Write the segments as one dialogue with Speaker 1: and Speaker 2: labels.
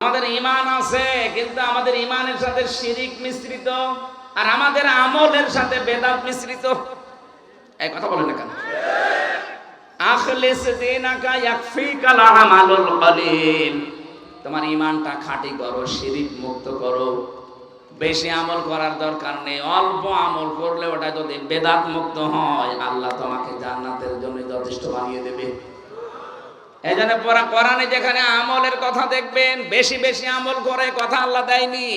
Speaker 1: আমাদের ইমান আছে, কিন্তু আমাদের ইমানের সাথে শিরিক মিশ্রিত আর আমাদের আমলের সাথে বেদাত মিশ্রিত। এই কথা বলেন কেন? তোমার ইমানটা খাঁটি করো, শিরিক মুক্ত করো। বেশি আমল করার দরকার নেই, অল্প আমল করলে ওটা যদি বেদাত মুক্ত হয়, আল্লাহ তোমাকে জান্নাতের জন্য যথেষ্ট বানিয়ে দেবে। এই জন্য কোরআনে যেখানে আমলের কথা দেখবেন, বেশি বেশি আমল করে কথা আল্লাহ দেয়নি।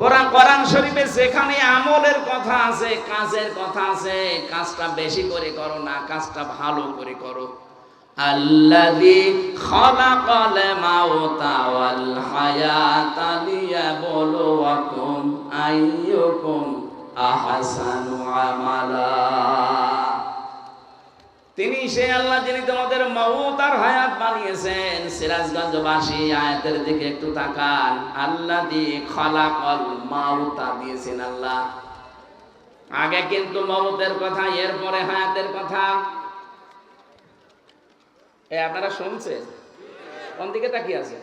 Speaker 1: কোরআন কোরআন শরীফে যেখানে আমলের কথা আছে, কাজের কথা আছে, কাজটা বেশি করে করো না, কাজটা ভালো করে করো। আল্লাযী খালাকাল মাউতা ওয়াল হায়াতা লিয়াবলুয়াকুম আইয়ুকুম আহসানু আমালা। তিনি সে আল্লাহ যিনি তোমাদের মৌত আর হায়াত বানিয়েছেন, সিরাজগঞ্জবাসী, আয়াতের দিকে একটু তাকান। আল্লাহ দিয়ে খলাকল মাউতা দিয়েছেন আল্লাহ। আগে কিন্তু মৌতের কথা, এরপরে হায়াতের কথা। এ, আপনারা শুনছেন? কোন দিকে তাকিয়ে আছে?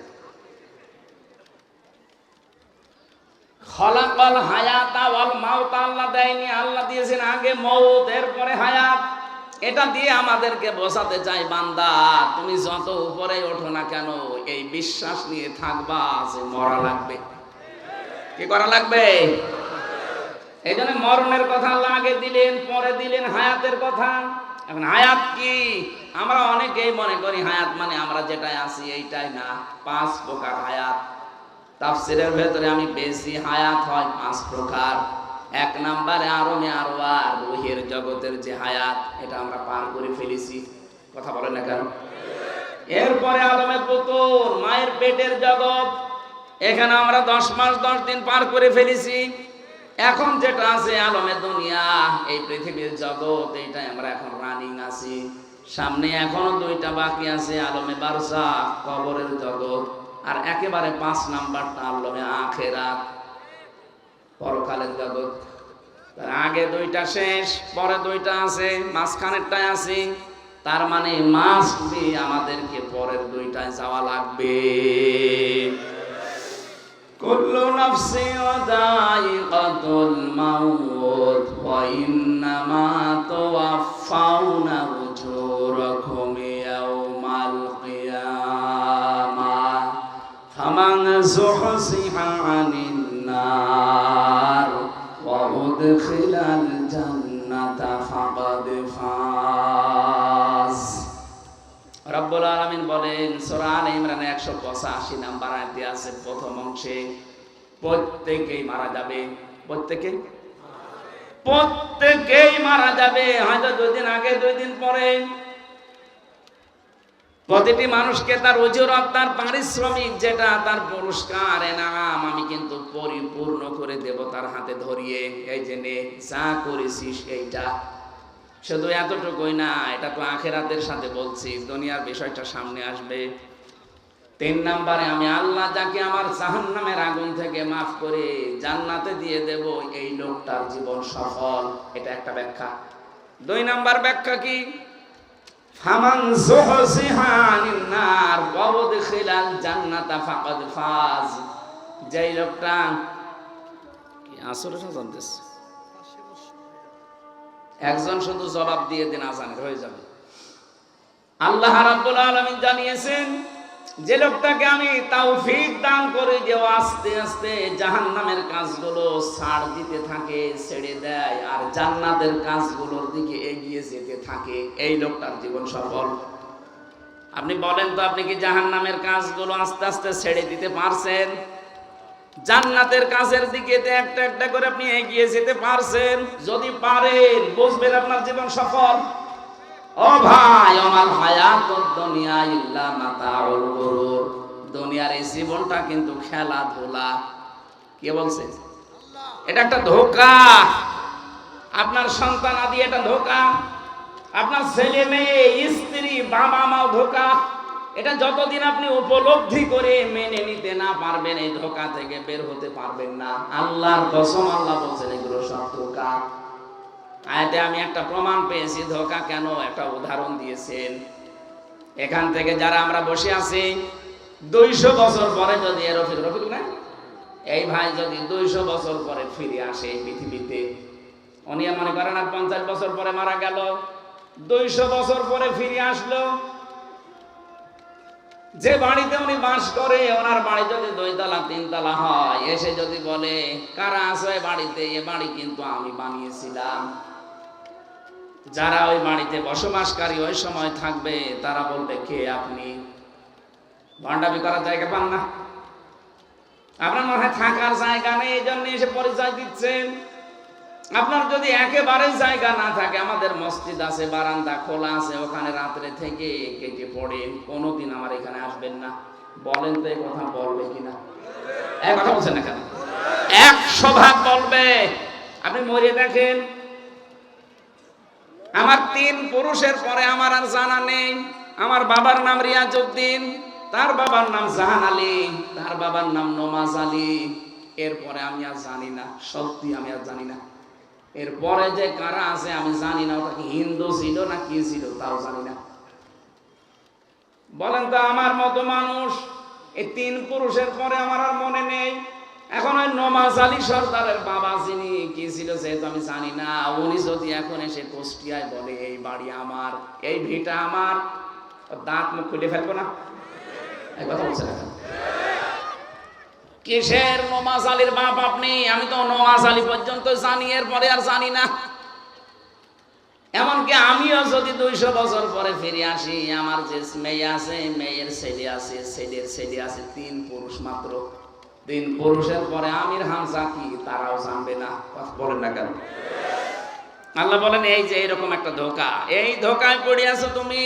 Speaker 1: খলাকল হায়াতা ওয়াল মাউতা, আল্লাহ দেয়নি, আল্লাহ দিয়েছেন আগে মৌত এরপরে হায়াত। এটা দিয়ে আমাদেরকে বোঝাতে চাই, বান্দা, তুমি যত উপরে ওঠো না কেন, এই বিশ্বাস নিয়ে থাকবা যে মরা লাগবে। কি করা লাগবে? এই জন্য মরণের কথা আল্লাহ আগে দিলেন, পরে দিলেন, হায়াতের কথা। এখন হায়াত কি? আমরা অনেকেই মনে করি হায়াত মানে আমরা যেটাই আছি এইটাই না, পাঁচ প্রকার হায়াত। তাফসিরের ভেতরে আমি বেশি হায়াত হয় পাঁচ প্রকার। এক নাম্বারে আরও আর রুহের জগতের যে হায়াত, এটা আমরা পার করে ফেলেছি। কথা বলেন না কেন? এরপরে আলমে পুতুল, মায়ের পেটের জগৎ, এখানে আমরা দশ মাস, দশ দিন পার করে ফেলেছি। এখন যেটা আছে আলমে দুনিয়া, এই পৃথিবীর জগৎ, এইটাই আমরা এখন রানিং আছি। সামনে এখনও দুইটা বাকি আছে, আলমে বারসা, কবরের জগৎ, আর একেবারে পাঁচ নাম্বারটা আলমে আখেরাত। পরকালের জগৎ। আগে দুইটা শেষ, পরে দুইটা আছে মাঝখানেরটায় আছে। তার মানে মাস দিয়ে আমাদেরকে পরের দুইটায় যাওয়া লাগবে। কুল্লু নাফসি দাইকাতুল মাউত ওয়া ইন্নামা তুওয়াফাউনা উজুরাকুম কিয়ামাহ ফামান আনিন وأدخل الجنة فقد فاز রব্বুল আলামিন বলেন সূরা আলে ইমরানে 185 নাম্বার আয়াতে আছে প্রথম অংশে প্রত্যেকেই মারা যাবে প্রত্যেকে প্রত্যেকেই মারা যাবে হয়তো দুই দিন আগে দুই দিন পরে প্রতিটি মানুষকে তার অজুরত, তার পারিশ্রমিক যেটা, তার পুরস্কার, এনাম আমি কিন্তু পরিপূর্ণ করে দেব তার হাতে ধরিয়ে। এই যে নে, যা করেছিস এইটা। শুধু এতটুকুই না, এটা তো আখেরাতের সাথে বলছি, দুনিয়ার বিষয়টা সামনে আসবে। তিন নাম্বারে, আমি আল্লাহ যাকে আমার জাহান্নামের আগুন থেকে মাফ করে জান্নাতে দিয়ে দেব, এই লোকটার জীবন সফল। এটা একটা ব্যাখ্যা। দুই নাম্বার ব্যাখ্যা কি? ফামান আনিন নার ওয়া উদখিলাল জান্নাতা ফাকাদ ফাজ। যেই লোকটা কি আসরে না জানতেছ? একজন শুধু জবাব দিয়ে দিন, আজানের হয়ে যাবে। আল্লাহ রাব্বুল আলামিন জানিয়েছেন যে লোকটাকে আমি তৌফিক দান করে যে আস্তে আস্তে জাহান্নামের কাজগুলো ছাড় দিতে থাকে, ছেড়ে দেয়, আর জান্নাতের কাজগুলোর দিকে এগিয়ে যেতে থাকে। এই লোকটার জীবন সফল। আপনি বলেন তো, আপনি কি জাহান্নামের কাজগুলো আস্তে আস্তে ছেড়ে দিতে পারছেন? জান্নাতের কাজের দিকে একটা একটা করে আপনি এগিয়ে যেতে পারছেন। যদি পারেন, বুঝবেন আপনার জীবন সফল। ও ভাই, আমার হায়াত দুনিয়া ইল্লা দুনিয়ার এই জীবনটা কিন্তু খেলাধুলা। কে বলছে? এটা একটা ধোকা। আপনার সন্তান আদি এটা ধোকা। আপনার ছেলে মেয়ে, স্ত্রী, বাবা মাও ধোকা। এটা যতদিন আপনি উপলব্ধি করে মেনে নিতে না পারবেন, এই ধোকা থেকে বের হতে পারবেন না। আল্লাহর কসম আল্লাহ বলছেন, এগুলো সব ধোকা। আয়াতে আমি একটা প্রমাণ পেয়েছি, ধোকা কেন একটা উদাহরণ দিয়েছেন। এখান থেকে যারা আমরা বসে আছি, দুইশো বছর পরে যদি রফিক রফিক না এই ভাই যদি দুইশো বছর পরে ফিরে আসে পৃথিবীতে, উনি মনে করেন আর পঞ্চাশ বছর পরে মারা গেল, দুইশো বছর পরে ফিরে আসলো। যে বাড়িতে উনি বাস করে, ওনার বাড়ি যদি দুইতলা, তিনতলা হয়, এসে যদি বলে, কারা আছে বাড়িতে? এ বাড়ি কিন্তু আমি বানিয়েছিলাম। যারা ওই বাড়িতে বসবাসকারী ওই সময় থাকবে, তারা বলবে, কে আপনি? ভান্ডাবি করার জায়গা পান না। আপনার মনে হয় থাকার জায়গা নেই, এই জন্য এসে পরিচয় দিচ্ছেন। আপনার যদি একেবারে জায়গা না থাকে, আমাদের মসজিদ আছে, বারান্দা খোলা আছে, ওখানে রাত্রে থেকে কেটে পড়েন কোনোদিন আমার এখানে আসবেন না। বলেন তো এই কথা বলবে কিনা? এক কথা বলছেন না কেন? একশো ভাগ বলবে। আপনি মরে দেখেন আমার তিন পুরুষের পরে আমার আর জানা নেই। আমার বাবার নাম রিয়াজউদ্দিন, তার বাবার নাম জাহান আলী, তার বাবার নাম নমাজ আলী। এরপরে আমি আর জানি না, সত্যি আমি আর জানি না। এরপরে যে কারা আছে আমি জানি না, ওটা কি হিন্দু ছিল না কি ছিল, তাও জানি না। বলেন তো, আমার মতো মানুষ, এই তিন পুরুষের পরে আমার আর মনে নেই। এখন ওই নমাজ আলী সর্দারের বাবা যিনি কি ছিল সেহেতু আমি জানি না, উনি যদি এখন এসে কুষ্টিয়ায় বলে, এই বাড়ি আমার, এই ভিটা আমার দাঁত মুখ খুলে ফেলব না? কথা বলছে কিসের নমাজ আলীর বাপ আপনি? আমি তো নমাজ আলী পর্যন্ত জানি, এরপরে আর জানি না। এমনকি আমিও যদি দুইশো বছর পরে ফিরে আসি, আমার যে মেয়ে আছে, মেয়ের ছেলে আছে, ছেলের ছেলে আছে, তিন পুরুষ মাত্র। তিন পুরুষের পরে আমির হামজা কি তারাও জানবে না? বলেন না কেন? আল্লাহ বলেন, এই যে এরকম একটা ধোকা, এই ধোকায় পড়ে আছো তুমি?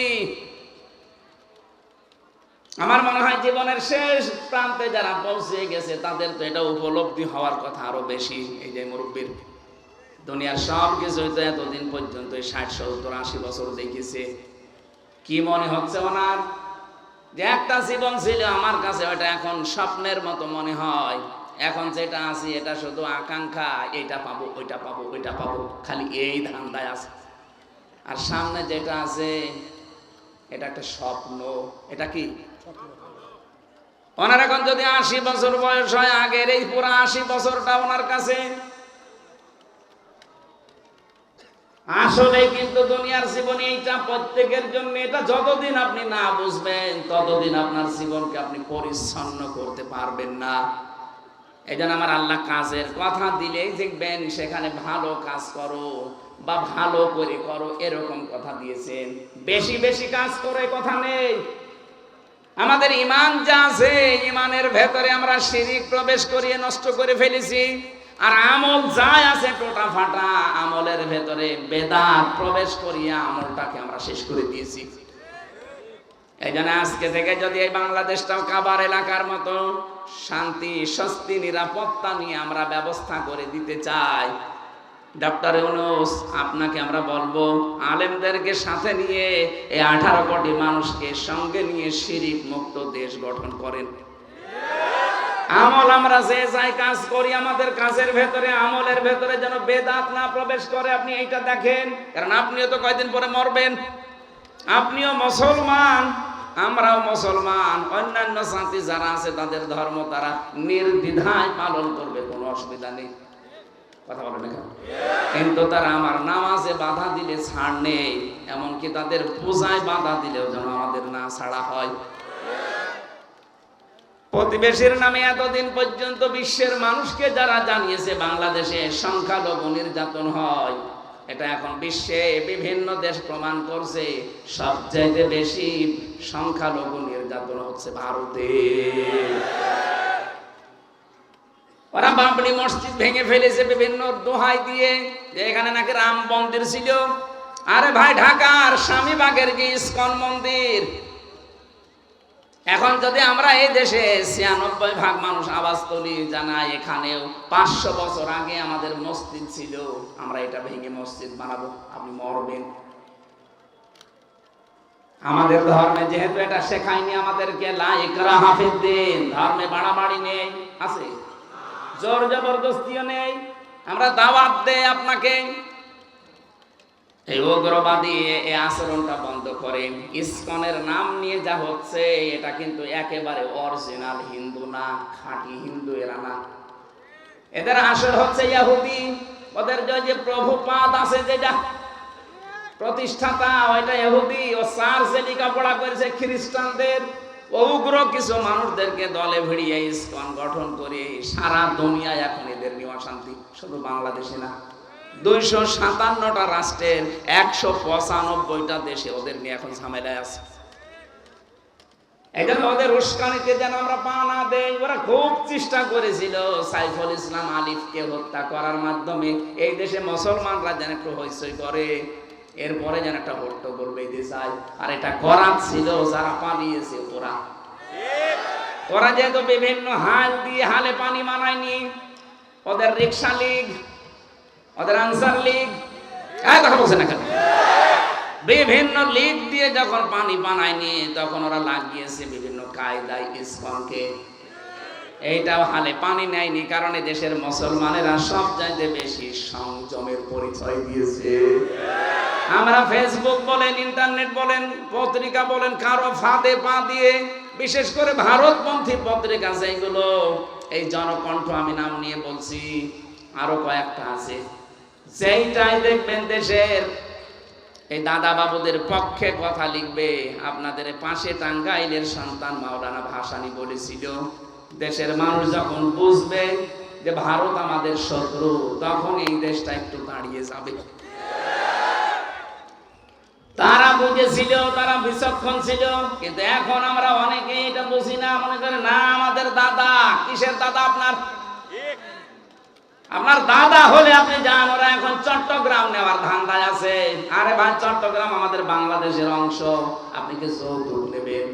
Speaker 1: আমার মনে হয় জীবনের শেষ প্রান্তে যারা পৌঁছে গেছে, তাদের তো এটা উপলব্ধি হওয়ার কথা আরও বেশি। এই যে মুরব্বীর, দুনিয়ার সব কিছু তো এতদিন পর্যন্ত ষাট, সত্তর, আশি বছর দেখেছে। কি মনে হচ্ছে ওনার? যে একটা জীবন ছিল আমার কাছে, ওটা এখন স্বপ্নের মতো মনে হয়। এখন যেটা আছি, এটা শুধু আকাঙ্ক্ষা, এটা পাবো, ওইটা পাবো ওইটা পাবো, খালি এই ধান্দায় আছে। আর সামনে যেটা আছে, এটা একটা স্বপ্ন। এটা কি? ওনার এখন যদি আশি বছর বয়স হয়, আগের এই পুরো আশি বছরটা ওনার কাছে আসলে কিন্তু দুনিয়ার জীবনে এইটা প্রত্যেকের জন্য, এটা যতদিন আপনি না বুঝবেন, ততদিন আপনার জীবনকে আপনি পরিচ্ছন্ন করতে পারবেন না। এই আমার আল্লাহ কাজের কথা দিলেই দেখবেন সেখানে ভালো কাজ করো বা ভালো করে করো, এরকম কথা দিয়েছেন। বেশি বেশি কাজ করে কথা নেই। আমাদের ইমান যা আছে, ইমানের ভেতরে আমরা শিরিক প্রবেশ করিয়ে নষ্ট করে ফেলেছি। আর আমল যাই আছে টোটা ফাটা, আমলের ভেতরে বেদাত প্রবেশ করিয়া আমলটাকে আমরা শেষ করে দিয়েছি। এই জন্য আজকে থেকে যদি এই বাংলাদেশটাও কাবার এলাকার মতো শান্তি, স্বস্তি, নিরাপত্তা নিয়ে আমরা ব্যবস্থা করে দিতে চাই ডক্টর ইউনুস, আপনাকে আমরা বলব, আলেমদেরকে সাথে নিয়ে এই আঠারো কোটি মানুষকে সঙ্গে নিয়ে শিরিক মুক্ত দেশ গঠন করেন। আমল আমরা যে যাই কাজ করি, আমাদের কাজের ভেতরে, আমলের ভেতরে যেন বেদাত না প্রবেশ করে। আপনি এইটা দেখেন। কারণ আপনিও তো কয়েকদিন পরে মরবেন। আপনিও মুসলমান, আমরাও মুসলমান। অন্যান্য জাতি যারা আছে, তাদের ধর্ম তারা নির্দ্বিধায় পালন করবে, কোনো অসুবিধা নেই। কথা বলেন কিন্তু তারা আমার নামাজে বাধা দিলে ছাড় নেই, এমনকি তাদের পূজায় বাধা দিলেও যেন আমাদের না ছাড়া হয়। প্রতিবেশীর নামে এতদিন পর্যন্ত বিশ্বের মানুষকে যারা জানিয়েছে বাংলাদেশে সংখ্যালঘু নির্যাতন হয়, এটা এখন বিশ্বে বিভিন্ন দেশ প্রমাণ করছে, সবচাইতে বেশি সংখ্যালঘু নির্যাতন হচ্ছে ভারতে। ওরা বাবরি মসজিদ ভেঙে ফেলেছে বিভিন্ন দোহাই দিয়ে, যে এখানে নাকি রাম মন্দির ছিল। আরে ভাই, ঢাকার স্বামীবাগের কি ইস্কন মন্দির এখন যদি আমরা এই দেশে ছিয়ানব্বই ভাগ মানুষ তুলি জানাই, এখানেও পাঁচশো বছর আগে আমাদের মসজিদ ছিল, আমরা এটা ভেঙে মসজিদ বানাবো, আপনি মরবেন। আমাদের ধর্মে যেহেতু এটা শেখায়নি আমাদেরকে, লাইকরা হাফিজ দিন, ধর্মে বাড়াবাড়ি নেই, আছে? জোর জবরদস্তিও নেই। আমরা দাওয়াত দেই আপনাকে এই উগ্রবাদী এই আচরণটা বন্ধ করেন ইসকনের নাম নিয়ে যা হচ্ছে, এটা কিন্তু একেবারে অরিজিনাল হিন্দু না, খাঁটি হিন্দু এরা না। এদের আসল হচ্ছে ইহুদি ওদের যে প্রভুপাদ আছে যেটা প্রতিষ্ঠাতা, ওইটা ইহুদি ও চার্চে লেখাপড়া করেছে খ্রিস্টানদের উগ্র কিছু মানুষদেরকে দলে ভিড়িয়ে ইসকন গঠন করে সারা দুনিয়ায় এখন এদের নিয়ে অশান্তি। শুধু বাংলাদেশে না। দুইশো সাতান্নটা রাষ্ট্রের একশো পঁচানব্বইটা দেশে ওদের নিয়ে এখন ঝামেলায় আছে। জন্য ওদের উস্কানিতে যেন আমরা পা না দেই, ওরা খুব চেষ্টা করেছিল সাইফুল ইসলাম আলিফকে হত্যা করার মাধ্যমে। এই দেশে মুসলমানরা যেন একটু হইচই করে, এরপরে যেন একটা হট্টগোল বেঁধে যায় আর এটা করা ছিল, যারা পালিয়েছে ওরা। ওরা যেহেতু বিভিন্ন হাল দিয়ে হালে পানি মানায়নি, ওদের রিক্সা লীগ ওদের আনসার লীগ। কথা বলছে না কেন? বিভিন্ন লিগ দিয়ে যখন পানি বানায়নি, তখন ওরা লাগিয়েছে বিভিন্ন কায়দায় ইসলামকে। এইটাও হালে পানি নেয়নি, কারণে দেশের মুসলমানেরা সব চাইতে বেশি সংযমের পরিচয় দিয়েছে। আমরা ফেসবুক বলেন ইন্টারনেট বলেন, পত্রিকা বলেন, কারও ফাঁদে পা দিয়ে, বিশেষ করে ভারতপন্থী পত্রিকা যেগুলো, এই জনকণ্ঠ আমি নাম নিয়ে বলছি, আরও কয়েকটা আছে। যেইটাই দেখবেন দেশের। এই দাদা বাবুদের পক্ষে কথা লিখবে, আপনাদের পাশে টাঙ্গাইলের সন্তান মাওলানা ভাসানি বলেছিল, দেশের মানুষ যখন বুঝবে যে ভারত আমাদের শত্রু, তখন এই দেশটা একটু দাঁড়িয়ে যাবে। তারা বুঝেছিল, তারা বিচক্ষণ ছিল, কিন্তু এখন আমরা অনেকে এটা বুঝি না, মনে করে না, আমাদের দাদা, কিসের দাদা আপনার? আপনার দাদা হলে আপনি যান, ওরা এখন চট্টগ্রাম নেওয়ার ধান্দায় আছে। আরে ভাই, চট্টগ্রাম আমাদের বাংলাদেশের অংশ। আপনি কি যৌতুক নেবেন?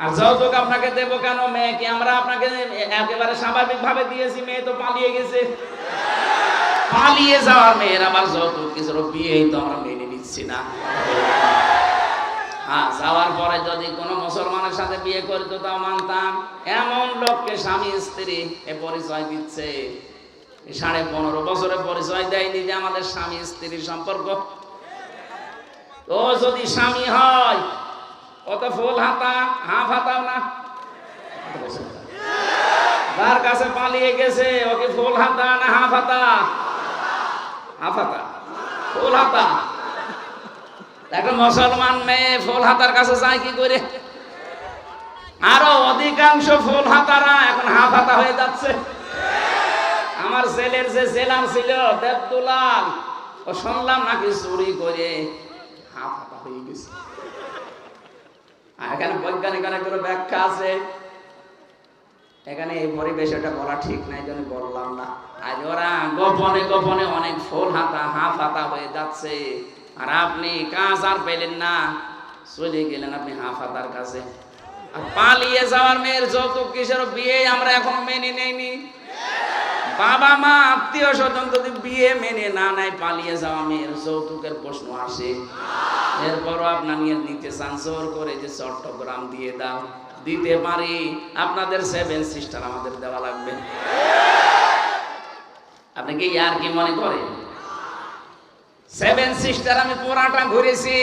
Speaker 1: আর যৌতুক আপনাকে কেন মেয়ে কি আমরা আপনাকে একেবারে স্বাভাবিক ভাবে দিয়েছি, মেয়ে তো পালিয়ে গেছে। পালিয়ে যাওয়ার মেয়ের আবার যৌতুক কিছু বিয়েই তো আমরা মেনে নিচ্ছি না। হ্যাঁ যাওয়ার পরে যদি কোনো মুসলমানের সাথে বিয়ে করতো তাও মানতাম। এমন লোককে স্বামী, স্ত্রী এ পরিচয় দিচ্ছে। সাড়ে পনেরো বছরে পরিচয় দেয়নি যে আমাদের স্বামী স্ত্রীর সম্পর্ক। ও যদি স্বামী হয়, ও তো ফুল হাতা, হাফ হাতাও না। তার কাছে পালিয়ে গেছে ওকে ফুল হাতা না হাফ হাতা? হাফ হাতা। ফুল হাতা। একটা মুসলমান মেয়ে ফুল হাতার কাছে যায় কি করে? আরও অধিকাংশ ফুল হাতারা এখন হাফ হাতা হয়ে যাচ্ছে। আমার ছেলের যে জেলার ছিল, দেবদুলাল, ও শুনলাম নাকি চুরি করে হাফ হাতা হয়ে গেছে। এখানে বৈজ্ঞানিক অনেকগুলো ব্যাখ্যা আছে। এখানে এই পরিবেশ এটা বলা ঠিক নাই জন্য বললাম না। আর ওরা গোপনে গোপনে অনেক ফুল হাতা, হাফ হাতা হয়ে যাচ্ছে। আর আপনি কাজ আর পেলেন না, চলে গেলেন আপনি হাফাতার কাছে। আর পালিয়ে যাওয়ার মেয়ের যৌতুক কিসের বিয়ে আমরা এখন মেনে নেইনি? বাবা মা, আত্মীয় স্বজন যদি বিয়ে মেনে না নেয়, পালিয়ে যাওয়া মেয়ের যৌতুকের প্রশ্ন আসে। এরপরও আপনার নিয়ে নিতে চান করে যে চট্টগ্রাম দিয়ে দাও। দিতে পারি, আপনাদের সেভেন সিস্টার আমাদের দেওয়া লাগবে। আপনি কি আর কি মনে করেন? সেভেন সিস্টার আমি পুরাটা ঘুরেছি।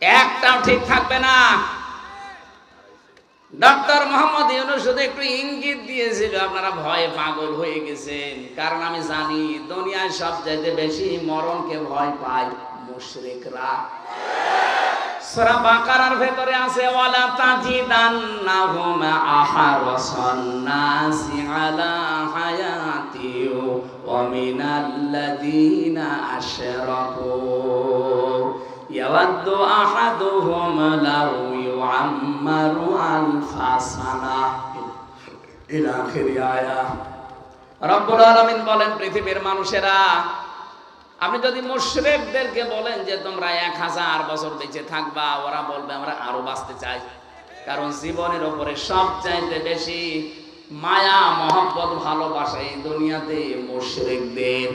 Speaker 1: একটাও ঠিক থাকবে না। ডক্টর মোহাম্মদ ইউনুস শুধু একটু ইঙ্গিত দিয়েছিল, আপনারা ভয়ে পাগল হয়ে গেছেন। কারণ আমি জানি, দুনিয়ায় সব চাইতে বেশি মরণকে ভয় পায় মুশরিকরা। সূরা বাকারার ভেতরে আছে, ওয়ালা তাজিদান্নাহুম আহারাসান নাসি আলা হায়াতি ওয়া মিনাল্লাযীনা আশরাকু। লাউ ইউআম্মারু আলফা সানা ইলা আখিরি আয়া রব্বুল আলামিন বলেন, পৃথিবীর মানুষেরা, আপনি যদি মুশরিকদেরকে বলেন যে তোমরা এক হাজার বছর বেঁচে থাকবা, ওরা বলবে, আমরা আরও বাঁচতে চাই। কারণ জীবনের ওপরে সব চাইতে বেশি মায়া, মহব্বত, ভালোবাসা এই দুনিয়াতে মুশরিকদের।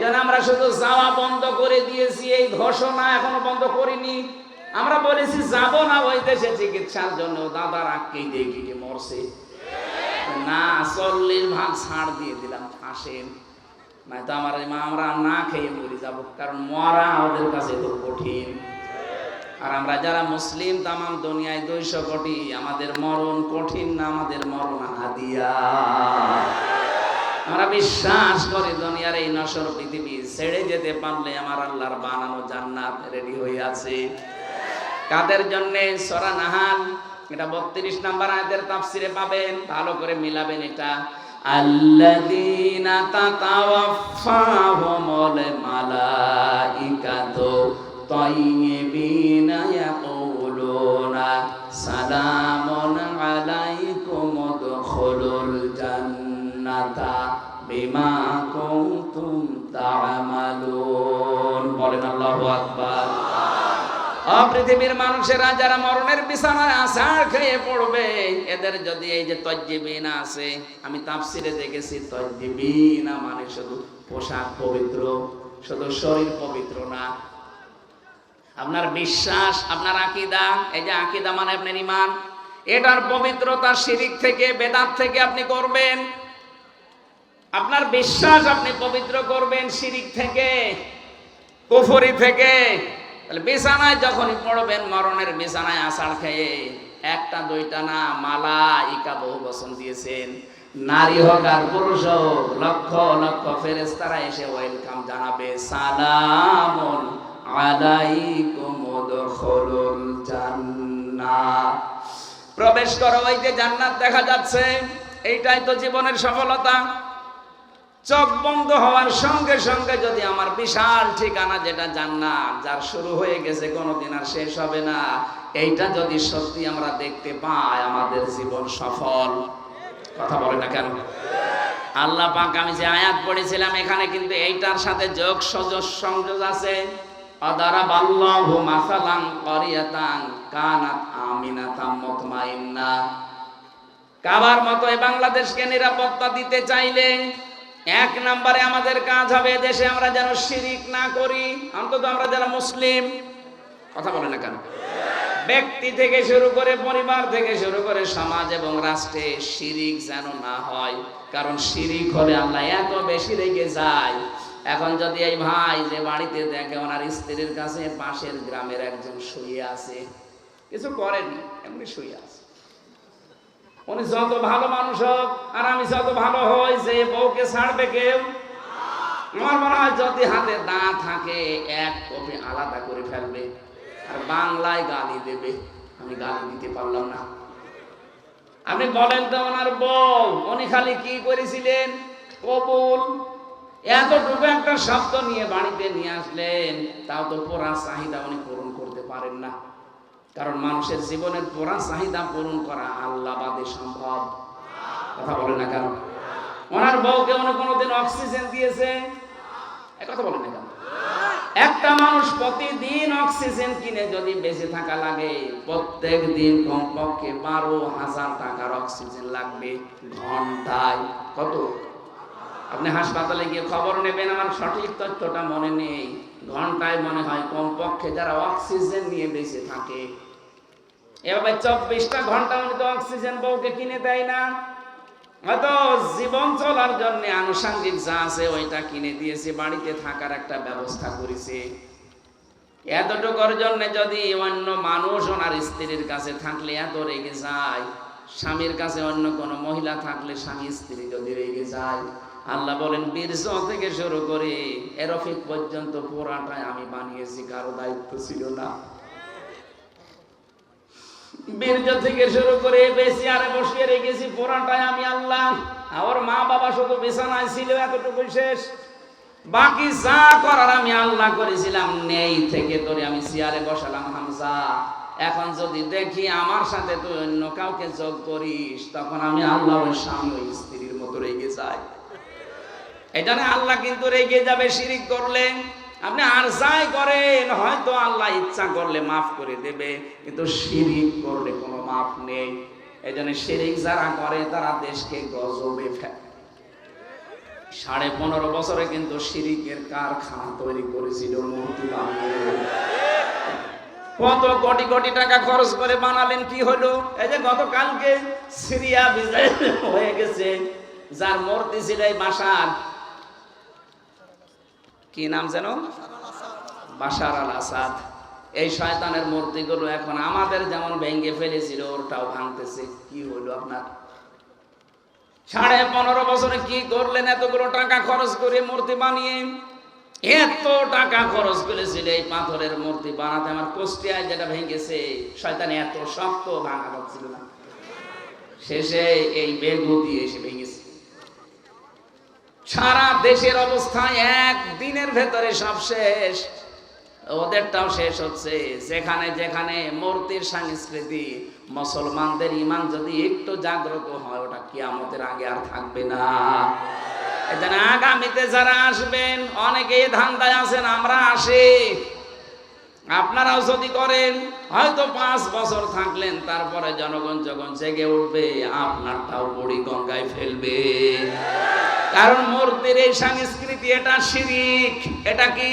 Speaker 1: জন্য আমরা শুধু যাওয়া বন্ধ করে দিয়েছি, এই ঘোষণা এখনও বন্ধ করিনি। আমরা বলেছি যাব না ওই দেশে চিকিৎসার জন্য, দাদার আঁককেই দেখি মরছে। না, চল্লিশ ভাগ ছাড় দিয়ে দিলাম আসেন নয়তো আমার মা, আমরা না খেয়ে মরে যাব, কারণ মরা ওদের কাছে তো কঠিন। আর আমরা যারা মুসলিম, তামাম দুনিয়ায় দুইশো কোটি, আমাদের মরণ কঠিন না, আমাদের মরণ হাদিয়া আমরা বিশ্বাস করি দুনিয়ার এই নসর পৃথিবী ছেড়ে যেতে পারলে আমার আল্লাহর বানানো জান্নাত রেডি হয়ে আছে। কাদের জন্য? সরা নাহাল। এটা বত্রিশ নাম্বার আয়াতের তাফসিরে পাবেন। ভালো করে মিলাবেন এটা। আল্লাযীনা তাতাওয়াফাহুমুল মালাইকাতু তাইয়্যিবিনা ইয়াকুলুনা সালামুন আলাইকুম উদখুলুল জান্নাতা। অপৃথিবীর মানুষেরা যারা মরণের বিছানায় খেয়ে পড়বে, এদের যদি এই যে আছে, আমি দেখেছি মানে শুধু পোশাক পবিত্র, শুধু শরীর পবিত্র না। আপনার বিশ্বাস, আপনার আকিদা, এই যে আকিদা মানে আপনার ইমান এটার পবিত্রতা শিরিক থেকে, বেদাত থেকে আপনি করবেন। আপনার বিশ্বাস আপনি পবিত্র করবেন শিরিক থেকে, কুফরি থেকে। তাহলে বিছানায় যখনই পড়বেন, মরণের বিছানায় আষাঢ় খেয়ে, একটা, দুইটা না মালা ইকা বহু বসন দিয়েছেন। নারী হোক আর পুরুষ হোক, লক্ষ লক্ষ ফেরেস্তারা এসে ওয়েলকাম জানাবে। সালামুন আলাইকুম উদখুলুল জান্নাহ। প্রবেশ করো, ওই যে জান্নাত দেখা যাচ্ছে, এইটাই তো জীবনের সফলতা। চোখ বন্ধ হওয়ার সঙ্গে সঙ্গে যদি আমার বিশাল ঠিকানা যেটা জান্নাত, যার শুরু হয়ে গেছে, কোনোদিন আর শেষ হবে না। এইটা যদি সত্যি আমরা দেখতে পাই, আমাদের জীবন সফল। কথা বলে না কেন? আল্লাহ পাক, আমি যে আয়াত পড়েছিলাম এখানে কিন্তু এইটার সাথে যোগ সজস সংযোগ আছে। অদারা বাল্লাহু মাসালান করিয়াতান কানাত আমিনাতাম মুতমাইন্না। কাবার মতো বাংলাদেশকে নিরাপত্তা দিতে চাইলে এক নম্বরে আমাদের কাজ হবে দেশে আমরা যেন শিরিক না করি, অন্তত আমরা যারা মুসলিম। কথা বলে না কেন? ব্যক্তি থেকে শুরু করে পরিবার থেকে শুরু করে সমাজ এবং রাষ্ট্রে শিরিক যেন না হয়, কারণ শিরিক হলে আল্লাহ এত বেশি রেগে যায়। এখন যদি এই ভাই যে বাড়িতে দেখে ওনার স্ত্রীর কাছে পাশের গ্রামের একজন শুয়ে আছে, কিছু করেনি, এমনি শুয়ে আছে। উনি যত ভালো মানুষ হোক, আর আমি যত ভালো হই, যে বউকে ছাড়বে কেউ? আমার মনে হয় যদি হাতে দাঁত থাকে, এক কপি আলাদা করে ফেলবে। আর বাংলায় গালি দেবে। আমি গালি দিতে পারলাম না। আপনি বলেন তো ওনার বউ, উনি খালি কি করেছিলেন? কবুল। এতটুকু একটা শব্দ নিয়ে বাড়িতে নিয়ে আসলেন, তাও তো পোড়া চাহিদা উনি পূরণ করতে পারেন না। কারণ মানুষের জীবনের পোড়া চাহিদা পূরণ করা আল্লাহ বাদে সম্ভব। কথা বলে না কেন? ওনার বউকে উনি কোনোদিন অক্সিজেন দিয়েছে? কথা বলে না কেন? একটা মানুষ প্রতিদিন অক্সিজেন কিনে যদি বেঁচে থাকা লাগে প্রত্যেক দিন কমপক্ষে বারো হাজার টাকার অক্সিজেন লাগবে ঘন্টায়। কত? আপনি হাসপাতালে গিয়ে খবর নেবেন, আমার সঠিক তথ্যটা মনে নেই। ঘন্টায় মনে হয় কমপক্ষে যারা অক্সিজেন নিয়ে বেঁচে থাকে এভাবে চব্বিশটা ঘণ্টা উনি তো অক্সিজেন বউকে কিনে দেয় না। হয়তো জীবন চলার জন্য আনুষঙ্গিক যা আছে ওইটা কিনে দিয়েছে, বাড়িতে থাকার একটা ব্যবস্থা করেছে। এতটুকুর জন্য যদি অন্য মানুষ ওনার স্ত্রীর কাছে থাকলে এত রেগে যায়, স্বামীর কাছে অন্য কোনো মহিলা থাকলে স্বামী স্ত্রী যদি রেগে যায়, আল্লাহ বলেন, বীর্য থেকে শুরু করে এরফিক পর্যন্ত পুরাটাই আমি বানিয়েছি, কারও দায়িত্ব ছিল না। বীর্য থেকে শুরু করে বেশি আরে বসিয়ে রেখেছি আমি আল্লাহ। আমার মা বাবা শুধু বিছানায় ছিল এতটুকু শেষ। বাকি যা করার আমি আল্লাহ করেছিলাম, নেই থেকে আমি চেয়ারে বসালাম, হামজা। এখন যদি দেখি আমার সাথে তুই অন্য কাউকে যোগ করিস, তখন আমি আল্লাহ স্বামী স্ত্রীর মতো রেগে যাই। এটা আল্লাহ কিন্তু রেগে যাবে, শিরিক করলে আপনি আর যাই করেন, হয়তো আল্লাহ ইচ্ছা করলে মাফ করে দেবে, কিন্তু শিরিক করলে কোনো মাফ নেই। এই জন্য শিরিক যারা করে, তারা দেশকে গজবে ফেলে। সাড়ে পনেরো বছরে কিন্তু শিরিকের কারখানা তৈরি করেছিল মূর্তি কত কোটি কোটি টাকা খরচ করে বানালেন, কি হলো? এই যে গতকালকে সিরিয়া বিজয় হয়ে গেছে, যার মূর্তি ছিল এই বাসার। কি নাম যেন? বাশার আল আসাদ। এই শয়তানের মূর্তিগুলো এখন আমাদের যেমন ভেঙে ফেলেছিল, ওরটাও ভাঙতেছে। কি হইল আপনার? সাড়ে পনেরো বছরে কি করলেন? এতগুলো টাকা খরচ করে মূর্তি বানিয়ে? এত টাকা খরচ করেছিল এই পাথরের মূর্তি বানাতে। আমার কুষ্টিয়ায় যেটা ভেঙেছে, শয়তান এত শক্ত ভাঙা যাচ্ছিল না। শেষে এই বেগু দিয়ে এসে ভেঙেছে সারা দেশের অবস্থা একদিনের ভেতরে সব শেষ। ওদেরটাও শেষ হচ্ছে। যেখানে যেখানে মূর্তির সংস্কৃতি, মুসলমানদের ইমান যদি একটু জাগ্রত হয়, ওটা কিয়ামতের আগে আর থাকবে না। আগামীতে যারা আসবেন অনেকে ধান্দায় আছেন, আমরা আসি। আপনারাও যদি করেন, হয়তো পাঁচ বছর থাকলেন, তারপরে জনগণ যখন জেগে উঠবে, আপনারটাও বুড়ি গঙ্গায় ফেলবে। কারণ মূর্তির এই সংস্কৃতি, এটা শিরিক। এটা কি?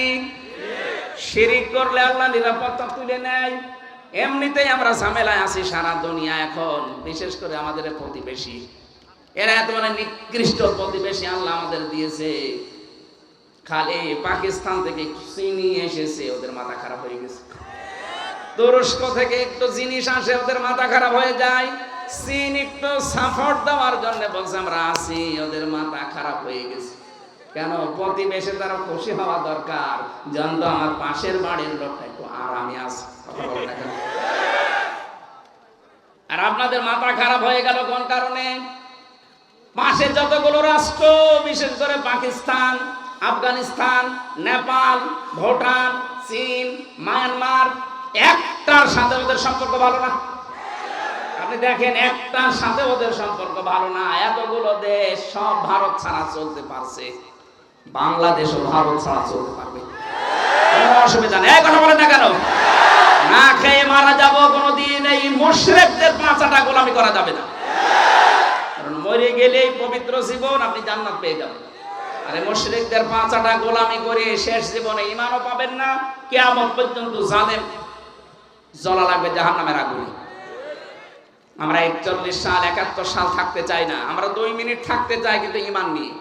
Speaker 1: শিরিক করলে আল্লাহ নিরাপত্তা তুলে নেয়। এমনিতেই আমরা ঝামেলায় আছি সারা দুনিয়া এখন, বিশেষ করে আমাদের প্রতিবেশী। এরা এত মানে নিকৃষ্ট প্রতিবেশী আল্লাহ আমাদের দিয়েছে। খালি পাকিস্তান থেকে চিনি এসেছে, ওদের মাথা খারাপ হয়ে গেছে। তুরস্ক থেকে একটু জিনিস আসে, ওদের মাথা খারাপ হয়ে যায়। চীন একটু সাপোর্ট দেওয়ার জন্য বলছে, আমরা আছি, ওদের মাথা খারাপ হয়ে গেছে। কেন? প্রতিবেশে তারা খুশি হওয়া দরকার। জানত আমার পাশের বাড়ির লোকটা একটু আরামে কেন? আর আপনাদের মাথা খারাপ হয়ে গেল কোন কারণে? পাশে যতগুলো রাষ্ট্র, বিশেষ করে পাকিস্তান আফগানিস্তান, নেপাল, ভুটান, চীন, মায়ানমার, একটার সাথে ওদের সম্পর্ক ভালো না? আপনি দেখেন, একটার সাথে ওদের সম্পর্ক ভালো না। এতগুলো দেশ, সব ভারত ছাড়া চলতে পারছে। বাংলাদেশও ভারত ছাড়া চলতে পারবে। কোনো অসুবিধা নেই। এই কথা বলেন না কেন? না খেয়ে মারা যাব কোনোদিন। এই মুশরিকদের পাঁচাটা গোলামি করা যাবে না। কারণ মরে গেলেই পবিত্র জীবন আপনি জান্নাত পেয়ে যাবেন। আরে মুশরিকদের পাঁচাটা গোলামি করে শেষ জীবনে ইমানও পাবেন না, কিয়ামত পর্যন্ত জালেম জ্বলা লাগবে জাহান্নামের আগুনে। আমরা একচল্লিশ সাল, একাত্তর সাল থাকতে চাই না, আমরা দুই মিনিট থাকতে চাই কিন্তু ইমান নিয়ে।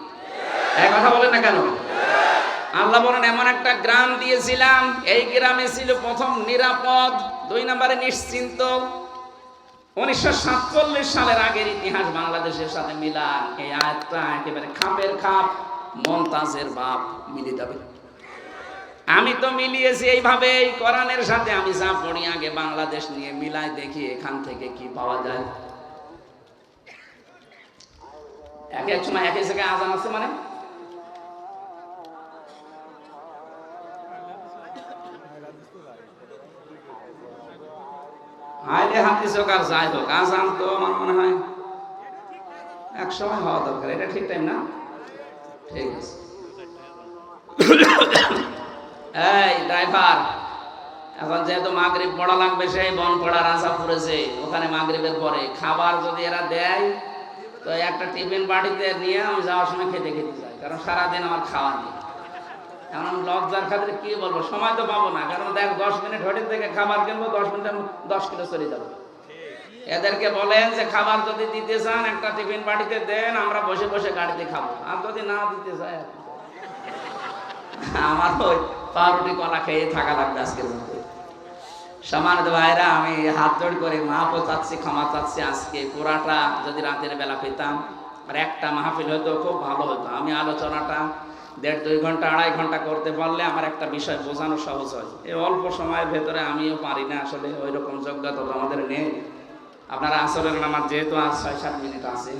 Speaker 1: এক কথা বলেন না কেন? আল্লাহ বলেন, এমন একটা গ্রাম দিয়েছিলাম, এই গ্রামে ছিল প্রথম নিরাপদ, দুই নম্বরে নিশ্চিন্ত। উনিশশো সাতচল্লিশ সালের আগের ইতিহাস বাংলাদেশের সাথে মিলান। এই আয়াতটা একেবারে খাপের খাপ। মমতাজের বাপ মিলে যাবে। আমি তো মিলিয়েছি এইভাবে, এই কোরআনের সাথে আমি যা পড়ি, আগে বাংলাদেশ নিয়ে মিলাই দেখি এখান থেকে কি পাওয়া যায়। এক এক সময়, এক এক জায়গায় আজান আছে মানে? হাইলে হাদিস হোক যাই হোক, আজান তো আমার মনে হয় এক সময় হওয়া দরকার, এটা ঠিক টাইম না? ঠিক এখন যেহেতু মাগরিব পড়া লাগবে, সেই বন পড়ার আশা পড়েছে ওখানে মাগরিবের পরে। খাবার যদি এরা দেয়, তো একটা টিফিন বাড়িতে নিয়ে আমি যাওয়ার সময় খেতে খেতে যাই, কারণ সারাদিন আমার খাওয়া নেই। এখন লজ্জার খাতিরে কি বলব, সময় তো পাবো না, কারণ দেখ, দশ মিনিট হোটেল থেকে খাবার কিনবো, দশ মিনিট দশ কিলো চলে যাব। এদেরকে বলেন যে খাবার যদি দিতে চান, একটা টিফিন বাড়িতে দেন, আমরা বসে বসে গাড়িতে খাব। আর যদি না দিতে করব? আমার ওই পাউরুটি কলা খেয়ে থাকা লাগবে আজকের মধ্যে। ভাইরা, আমি হাত জোড় করে মাহাপো চাচ্ছি, ক্ষমা চাচ্ছি। আজকে পুরাটা যদি রাতের বেলা পেতাম, আর একটা মাহফিল হতো, খুব ভালো হতো। আমি আলোচনাটা দেড় দুই ঘণ্টা, আড়াই ঘণ্টা করতে পারলে আমার একটা বিষয় বোঝানো সহজ হয়। এই অল্প সময়ের ভেতরে আমিও পারি না, আসলে ওই রকম যোগ্যতা তো আমাদের নেই। আপনারা আসলের নামাজ যেহেতু আজ ছয় সাত মিনিট আছে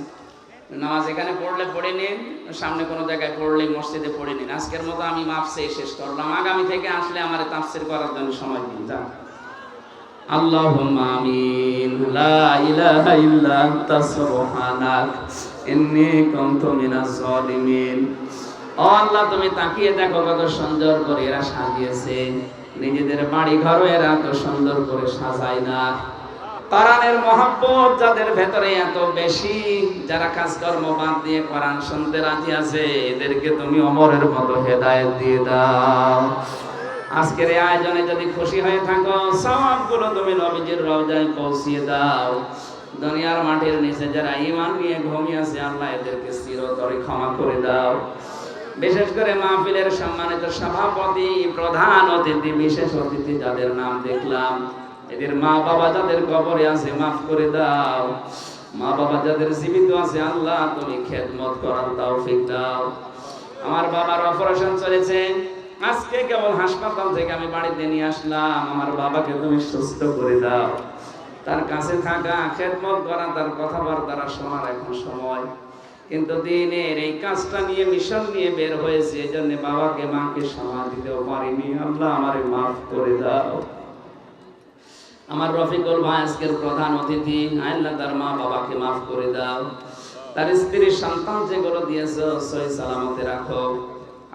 Speaker 1: নামাজ এখানে পড়লে পড়ে নিন সামনে কোনো জায়গায় পড়লে মসজিদে পড়ে নিন আজকের মতো আমি মাপসে শেষ করলাম আগামী থেকে আসলে আমার তাফসির করার জন্য সময় দিন যান اللهم آمين لا إله إلا أنت سبحانك إني كنت من الظالمين ও আল্লাহ তুমি তাকিয়ে দেখো কত সুন্দর করে এরা সাজিয়েছে নিজেদের বাড়ি ঘরও এরা এত সুন্দর করে সাজায় না কোরআনের মহব্বত যাদের ভেতরে এত বেশি, যারা কাজকর্ম বাদ দিয়ে কোরআন শুনতে রাজি আছে, এদেরকে তুমি অমরের মতো হেদায়েত দিয়ে দাও। আজকের এই আয়োজনে যদি খুশি হয়ে থাকো, সবগুলো তুমি নবীজির রওজায় পৌঁছিয়ে দাও। দুনিয়ার মাটির নিচে যারা ইমান নিয়ে ঘুমিয়ে আছে, আল্লাহ এদেরকে চিরতরে ক্ষমা করে দাও। বিশেষ করে মাহফিলের সম্মানিত সভাপতি, প্রধান অতিথি, বিশেষ অতিথি যাদের নাম দেখলাম এদের মা বাবা যাদের কবরে আছে, মাফ করে দাও। মা বাবা যাদের জীবিত আছে, আল্লাহ তুমি খেদমত করার তৌফিক দাও। আমার বাবার অপারেশন চলেছে। আজকে কেবল হাসপাতাল থেকে আমি বাড়িতে নিয়ে আসলাম। আমার বাবাকে তুমি সুস্থ করে দাও। তার কাছে থাকা, খেদমত করা, তার কথাবার্তা শোনার এখন সময়। কিন্তু দিনের এই কাজটা নিয়ে, মিশন নিয়ে বের হয়েছে এই জন্য বাবাকে, মাকে সময় দিতেও পারিনি। আল্লাহ আমারে মাফ করে দাও। আমার রফিকুল ভাই আজকের প্রধান অতিথি, আল্লাহ তার মা বাবাকে মাফ করে দাও। তার স্ত্রীর সন্তান যেগুলো দিয়েছ সই সালামতে রাখো।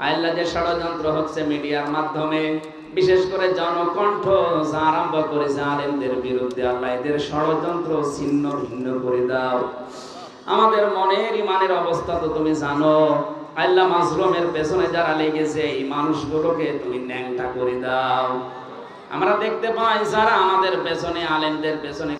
Speaker 1: আল্লাহ যে ষড়যন্ত্র হচ্ছে মিডিয়ার মাধ্যমে, বিশেষ করে জনকণ্ঠ যা আরম্ভ করেছে আলেমদের বিরুদ্ধে, আল্লাহ এদের ষড়যন্ত্র ছিন্ন ভিন্ন করে দাও। আমাদের মনের ইমানের অবস্থা তো তুমি জানো। আল্লাহ মাজলুমের পেছনে যারা লেগেছে, এই মানুষগুলোকে তুমি ন্যাংটা করে দাও। আমরা দেখতে পাই যারা আমাদের পেছনে আলেনদের পেছনে